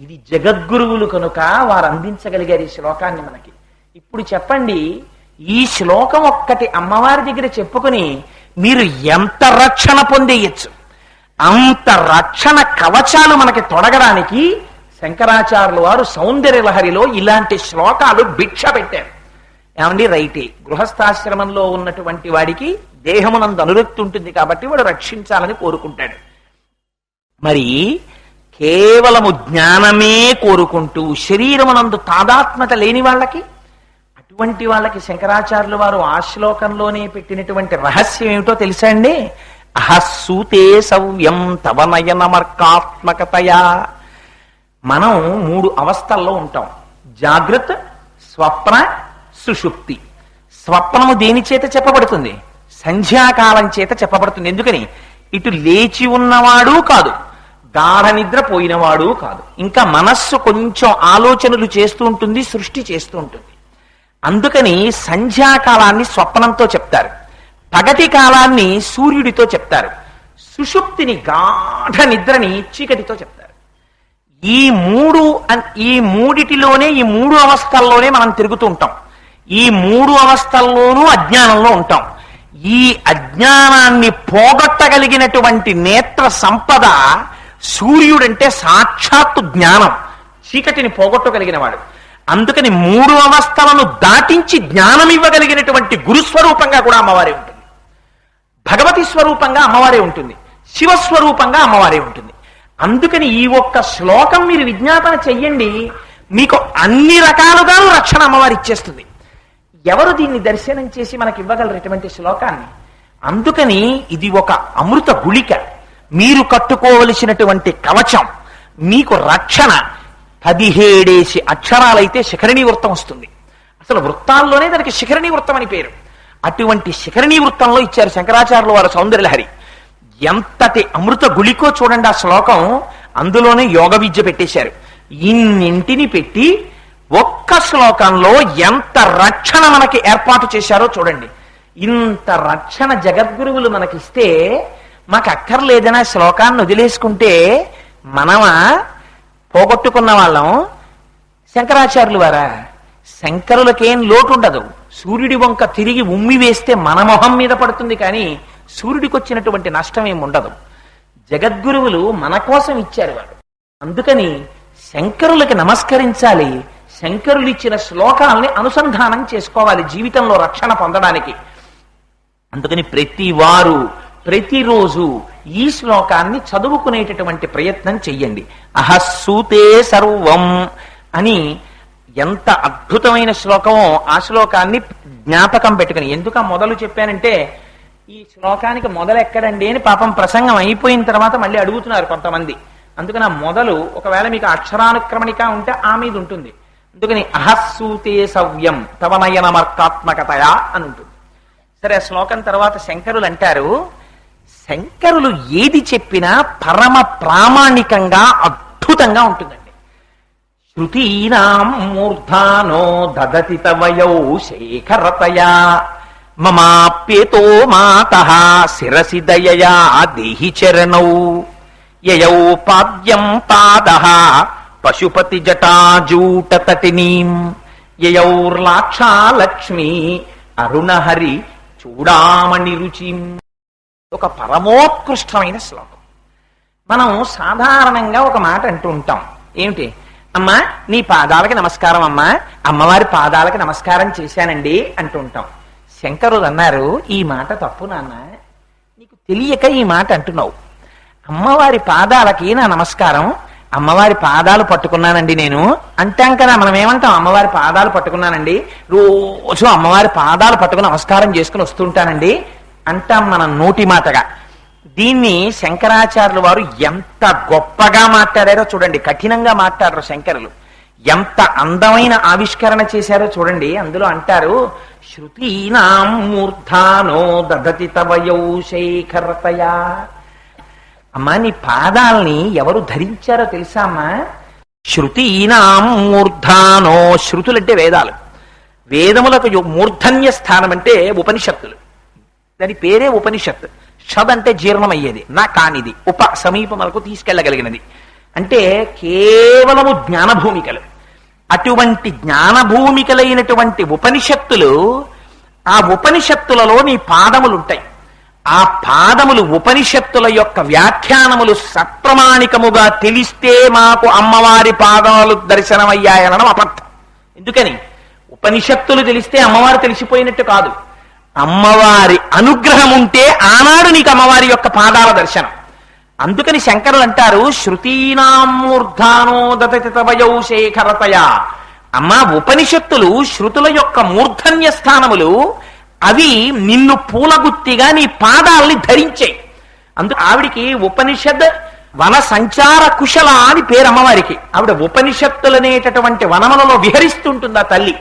ఇది జగద్గురువులు కనుక వారు అందించగలిగారు ఈ శ్లోకాన్ని మనకి. ఇప్పుడు చెప్పండి ఈ శ్లోకం ఒక్కటి అమ్మవారి దగ్గర చెప్పుకుని మీరు ఎంత రక్షణ పొందేయచ్చు? అంత రక్షణ కవచాలు మనకి తొడగడానికి శంకరాచార్యుల వారు సౌందర్య లహరిలో ఇలాంటి శ్లోకాలు భిక్ష పెట్టారు. ఏమండి రైటే గృహస్థాశ్రమంలో ఉన్నటువంటి వాడికి దేహమునందు అనురక్తి ఉంటుంది కాబట్టి వాడు రక్షించాలని కోరుకుంటాడు. మరి కేవలము జ్ఞానమే కోరుకుంటూ శరీరమునందు తాదాత్మత లేని వాళ్ళకి అటువంటి వాళ్ళకి శంకరాచార్యులు వారు ఆ శ్లోకంలోనే పెట్టినటువంటి రహస్యం ఏమిటో తెలుసా అండి? అహస్సూతే సవ్యం తవ నయనమర్కాత్మకతయా. మనం మూడు అవస్థల్లో ఉంటాం. జాగ్రత్త స్వప్న సుషుప్తి. స్వప్నము దేని చేత చెప్పబడుతుంది? సంధ్యాకాలం చేత చెప్పబడుతుంది. ఎందుకని? ఇటు లేచి ఉన్నవాడు కాదు. గాఢ నిద్ర పోయినవాడు కాదు. ఇంకా మనస్సు కొంచెం ఆలోచనలు చేస్తూ ఉంటుంది సృష్టి చేస్తూ ఉంటుంది. అందుకని సంధ్యాకాలాన్ని స్వప్నంతో చెప్తారు. పగటి కాలాన్ని సూర్యుడితో చెప్తారు. సుషుప్తిని గాఢ నిద్రని చీకటితో చెప్తారు. ఈ మూడు ఈ మూడిటిలోనే ఈ మూడు అవస్థల్లోనే మనం తిరుగుతూ ఉంటాం. ఈ మూడు అవస్థల్లోనూ అజ్ఞానంలో ఉంటాం. ఈ అజ్ఞానాన్ని పోగొట్టగలిగినటువంటి నేత్ర సంపద సూర్యుడంటే సాక్షాత్తు జ్ఞానం. చీకటిని పోగొట్టగలిగిన వాడు అందుకని మూడు అవస్థలను దాటించి జ్ఞానం ఇవ్వగలిగినటువంటి గురుస్వరూపంగా కూడా అమ్మవారే ఉంటుంది. భగవతి స్వరూపంగా అమ్మవారే ఉంటుంది. శివస్వరూపంగా అమ్మవారే ఉంటుంది. అందుకని ఈ ఒక్క శ్లోకం మీరు విజ్ఞాపన చెయ్యండి. మీకు అన్ని రకాలుగా రక్షణ అమ్మవారు ఇచ్చేస్తుంది. ఎవరు దీన్ని దర్శనం చేసి మనకి ఇవ్వగలరు ఇటువంటి శ్లోకాన్ని? అందుకని ఇది ఒక అమృత గుళిక. మీరు కట్టుకోవలసినటువంటి కవచం మీకు రక్షణ పదిహేడేసి అక్షరాలైతే శిఖరిణీ వృత్తం వస్తుంది. అసలు వృత్తాల్లోనే దానికి శిఖరిణీ వృత్తం అని పేరు. అటువంటి శిఖరిణీ వృత్తంలో ఇచ్చారు శంకరాచార్యుల వారు సౌందర్యలహరి. ఎంతటి అమృత గుళికో చూడండి ఆ శ్లోకం అందులోనే యోగ విద్య పెట్టేశారు. ఇన్నింటిని పెట్టి ఒక్క శ్లోకంలో ఎంత రక్షణ మనకి ఏర్పాటు చేశారో చూడండి. ఇంత రక్షణ జగద్గురువులు మనకిస్తే మాకు అక్కర్లేదనా శ్లోకాన్ని వదిలేసుకుంటే మనమా పోగొట్టుకున్న వాళ్ళం? శంకరాచార్యులు వారా శంకరులకేం లోటు ఉండదు సూర్యుడి వంక తిరిగి ఉమ్మి వేస్తే మన మొహం మీద పడుతుంది కానీ సూర్యుడికి వచ్చినటువంటి నష్టం ఏమి ఉండదు జగద్గురువులు మన కోసం ఇచ్చారు వారు అందుకని శంకరులకి నమస్కరించాలి. శంకరులు ఇచ్చిన శ్లోకాలని అనుసంధానం చేసుకోవాలి జీవితంలో రక్షణ పొందడానికి. అందుకని ప్రతి వారు ప్రతిరోజు ఈ శ్లోకాన్ని చదువుకునేటటువంటి ప్రయత్నం చెయ్యండి. అహస్సూతే సర్వం అని ఎంత అద్భుతమైన శ్లోకమో ఆ శ్లోకాన్ని జ్ఞాపకం పెట్టుకుని. ఎందుక మొదలు చెప్పానంటే ఈ శ్లోకానికి మొదలు ఎక్కడండి అని పాపం ప్రసంగం అయిపోయిన తర్వాత మళ్ళీ అడుగుతున్నారు కొంతమంది. అందుకని ఆ మొదలు ఒకవేళ మీకు అక్షరానుక్రమణిక ఉంటే ఆ మీద ఉంటుంది. అందుకని అహస్సూతే సవ్యం తవనయనమర్కాత్మకతయా అని ఉంటుంది. సరే ఆ శ్లోకం తర్వాత శంకరులు అంటారు శంకరులు ఏది చెప్పినా పరమ ప్రామాణికంగా అద్భుతంగా ఉంటుందండి. శృతీనాం మూర్ధానో దదతి తవయౌ శేఖరతయా మమాప్యేతో మాత శిరసి దయయా దేహి చరణౌ యయౌ పాద్యం పాద పశుపతి జటాజూట తటినీం యయౌర్లాక్షాలక్ష్మి అరుణహరి చూడామణి రుచిం ఒక పరమోత్కృష్టమైన శ్లోకం. మనం సాధారణంగా ఒక మాట అంటూ ఉంటాం. ఏమిటి? అమ్మా నీ పాదాలకి నమస్కారం అమ్మా. అమ్మవారి పాదాలకి నమస్కారం చేశానండి అంటూ ఉంటాం. శంకరులు అన్నారు ఈ మాట తప్పు నాన్న. నీకు తెలియక ఈ మాట అంటున్నావు. అమ్మవారి పాదాలకి నా నమస్కారం అమ్మవారి పాదాలు పట్టుకున్నానండి నేను. అంటాం కదా మనం ఏమంటాం? అమ్మవారి పాదాలు పట్టుకున్నానండి. రోజు అమ్మవారి పాదాలు పట్టుకుని నమస్కారం చేసుకుని వస్తుంటానండి అంటాం మన నోటి మాటగా. దీన్ని శంకరాచార్యులు వారు ఎంత గొప్పగా మాట్లాడారో చూడండి కఠినంగా మాట్లాడరు శంకరులు. ఎంత అందమైన ఆవిష్కరణ చేశారో చూడండి అందులో అంటారు శృతీనాం మూర్ధానో దదతి తవయౌ శేఖరతయా అమ్మా నీ పాదాలని ఎవరు ధరించారో తెలుసా అమ్మా? శృతీనాం మూర్ధానో శృతులంటే వేదాలు. వేదములకు మూర్ధన్య స్థానం అంటే ఉపనిషత్తులు. దాని పేరే ఉపనిషత్ షద్ అంటే జీర్ణమయ్యేది నా కానిది ఉప సమీపం వరకు తీసుకెళ్ళగలిగినది. అంటే కేవలము జ్ఞానభూమికలు. అటువంటి జ్ఞానభూమికలైనటువంటి ఉపనిషత్తులు ఆ ఉపనిషత్తులలో నీ పాదములుంటాయి. ఆ పాదములు ఉపనిషత్తుల యొక్క వ్యాఖ్యానములు సప్రమాణికముగా తెలిస్తే మాకు అమ్మవారి పాదములు దర్శనమయ్యాయనడం అబద్ధం ఎందుకని? ఉపనిషత్తులు తెలిస్తే అమ్మవారు తెలిసిపోయినట్టు కాదు. అమ్మవారి అనుగ్రహం ఉంటే ఆనాడు నీకు అమ్మవారి యొక్క పాదాల దర్శనం. అందుకని శంకరులు అంటారు శృతీనామూర్ధానో దతవయౌ శేఖరతయ. అమ్మా ఉపనిషత్తులు శృతుల యొక్క మూర్ధన్య స్థానములు అవి నిన్ను పూలగుత్తిగా నీ పాదాలని ధరించాయి. అందు ఆవిడికి ఉపనిషద్ వన సంచార కుశల అని పేరు అమ్మవారికి. ఆవిడ ఉపనిషత్తులనేటటువంటి వనములలో విహరిస్తుంటుంది ఆ తల్లి.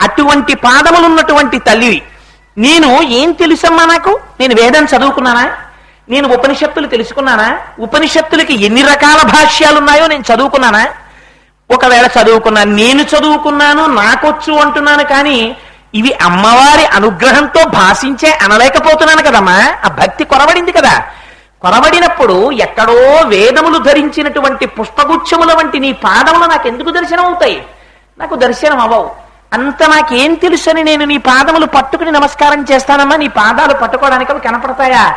అటువంటి పాదములున్నటువంటి తల్లివి. నేను ఏం తెలుసమ్మా నాకు? నేను వేదం చదువుకున్నానా? నేను ఉపనిషత్తులు తెలుసుకున్నానా? ఉపనిషత్తులకి ఎన్ని రకాల భాష్యాలు ఉన్నాయో నేను చదువుకున్నానా? ఒకవేళ చదువుకున్నాను నేను చదువుకున్నాను నాకొచ్చు అంటున్నాను కానీ ఇవి అమ్మవారి అనుగ్రహంతో భాషించే అనలేకపోతున్నాను కదమ్మా. ఆ భక్తి కొరవడింది కదా. కొరవడినప్పుడు ఎక్కడో వేదములు ధరించినటువంటి పుష్పగుచ్చముల వంటి నీ పాదములు నాకు ఎందుకు దర్శనం అవుతాయి నాకు దర్శనం అవ్వవు అంత నాకేం తెలుసని నేను నీ పాదములు పట్టుకుని నమస్కారం చేస్తానమ్మా. నీ పాదాలు పట్టుకోవడానికి అవి కనపడతాయా?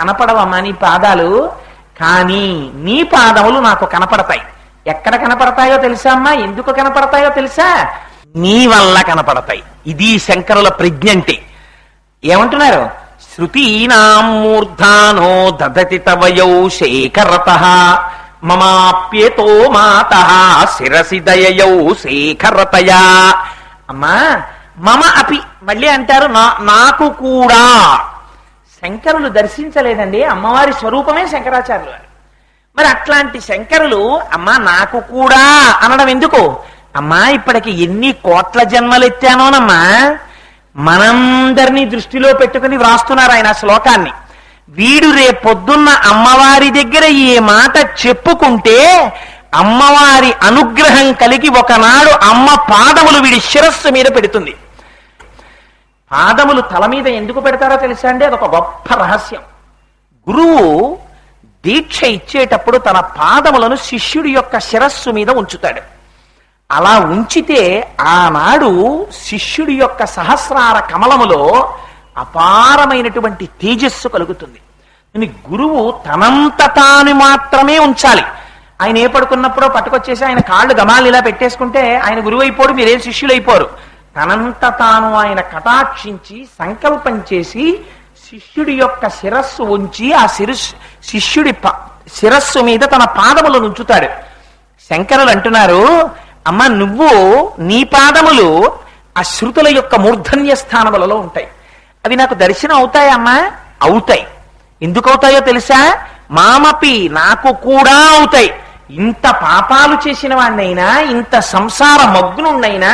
కనపడవమ్మా నీ పాదాలు. కానీ నీ పాదములు నాకు కనపడతాయి. ఎక్కడ కనపడతాయో తెలుసా అమ్మా? ఎందుకు కనపడతాయో తెలుసా? నీ వల్ల కనపడతాయి. ఇది శంకరుల ప్రజ్ఞ అంటే. ఏమంటున్నారు? శృతీనామూర్ధానో దదతి తవయౌ శేఖరత. మమాప్యేతో మాత శిరసి దయయౌ శేఖరతయా. అమ్మా మమ అపి మళ్ళీ అంటారు నా నాకు కూడా. శంకరులు దర్శించలేదండి అమ్మవారి స్వరూపమే శంకరాచార్యులు వారు. మరి అట్లాంటి శంకరులు అమ్మా నాకు కూడా అనడం ఎందుకు? అమ్మా ఇప్పటికి ఎన్ని కోట్ల జన్మలు ఎత్తానోనమ్మా. మనందరినీ దృష్టిలో పెట్టుకుని వ్రాస్తున్నారు ఆయన శ్లోకాన్ని. వీడు రేపొద్దున్న అమ్మవారి దగ్గర ఈ మాట చెప్పుకుంటే అమ్మవారి అనుగ్రహం కలిగి ఒకనాడు అమ్మ పాదములు వీడి శిరస్సు మీద పెడుతుంది. పాదములు తల మీద ఎందుకు పెడతారో తెలుసా అండి? అదొక గొప్ప రహస్యం. గురువు దీక్ష ఇచ్చేటప్పుడు తన పాదములను శిష్యుడి యొక్క శిరస్సు మీద ఉంచుతాడు. అలా ఉంచితే ఆనాడు శిష్యుడి యొక్క సహస్రార కమలములో అపారమైనటువంటి తేజస్సు కలుగుతుంది. గురువు తనంత తాను మాత్రమే ఉంచాలి. ఆయన ఏ పడుకున్నప్పుడో పట్టుకొచ్చేసి ఆయన కాళ్ళు గమాలు ఇలా పెట్టేసుకుంటే ఆయన గురువు అయిపోడు మీరేం శిష్యులు అయిపోరు తనంత తాను ఆయన కటాక్షించి సంకల్పం చేసి శిష్యుడి యొక్క శిరస్సు ఉంచి ఆ శిరస్సు శిష్యుడి ప- శిరస్సు మీద తన పాదములు ఉంచుతాడు శంకరులు అంటున్నారు అమ్మ నువ్వు నీ పాదములు ఆ శృతుల యొక్క మూర్ధన్య స్థానములలో ఉంటాయి. అవి నాకు దర్శనం అవుతాయమ్మా అవుతాయి ఎందుకు అవుతాయో. తెలుసా? మామపి నాకు కూడా అవుతాయి. ఇంత పాపాలు చేసిన వాడినైనా ఇంత సంసార మగ్నున్నైనా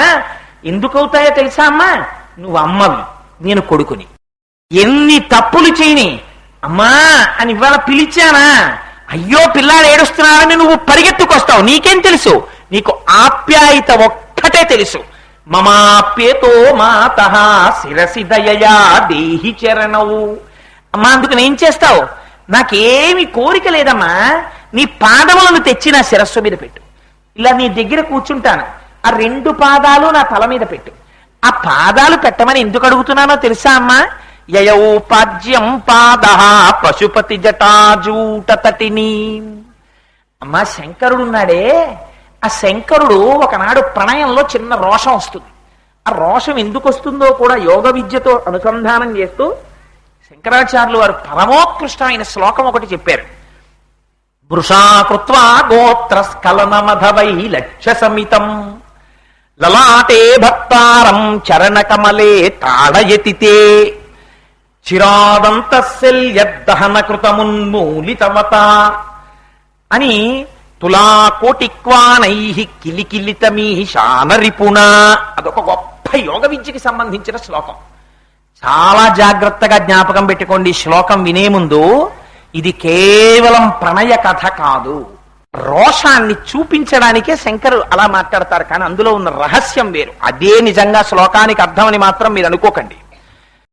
ఎందుకు అవుతాయో తెలుసా అమ్మా? నువ్వు అమ్మవి నేను కొడుకుని. ఎన్ని తప్పులు చేయని అమ్మా అని ఇవాళ పిలిచానా? అయ్యో పిల్లాడు ఏడుస్తున్నాడని నువ్వు పరిగెత్తుకొస్తావు నీకేం తెలుసు? నీకు ఆప్యాయత ఒక్కటే తెలుసు. మమాప్యేతో మాత శిరసి దయయా దేహి చరణవు అమ్మా అందుకు నేను చేస్తావు? నాకేమి కోరిక లేదమ్మా. నీ పాదములను తెచ్చి నా శిరస్సు మీద పెట్టు. ఇలా నీ దగ్గర కూర్చుంటాను. ఆ రెండు పాదాలు నా తల మీద పెట్టు. ఆ పాదాలు పెట్టమని ఎందుకు అడుగుతున్నానో తెలుసా అమ్మా? యయౌపాజ్యం పాద పశుపతి జటాజూట తటిని. అమ్మా శంకరుడు ఉన్నాడే ఆ శంకరుడు ఒకనాడు ప్రణయంలో చిన్న రోషం వస్తుంది. ఆ రోషం ఎందుకు వస్తుందో కూడా యోగ విద్యతో అనుసంధానం చేస్తూ శంకరాచార్యులు వారు పరమోత్కృష్టమైన శ్లోకం ఒకటి చెప్పారు. వృషాకృత్వా గోత్ర స్ఖలనమధవై లక్ష్య సమితం లలాటే భక్తారం చరణ కమలే తాళయతితే చిరాదంతశల్యద్దహన కృతమున్మూలితవత అని తులాకోటిక్వానై కిలికిలితమీశానరిపుణ అదొక గొప్ప యోగ విద్యకి సంబంధించిన శ్లోకం. చాలా జాగ్రత్తగా జ్ఞాపకం పెట్టుకోండి. శ్లోకం వినే ముందు ఇది కేవలం ప్రణయ కథ కాదు. రోషాన్ని చూపించడానికే శంకరు అలా మాట్లాడతారు కానీ అందులో ఉన్న రహస్యం వేరు. అదే నిజంగా శ్లోకానికి అర్థమని మాత్రం మీరు అనుకోకండి.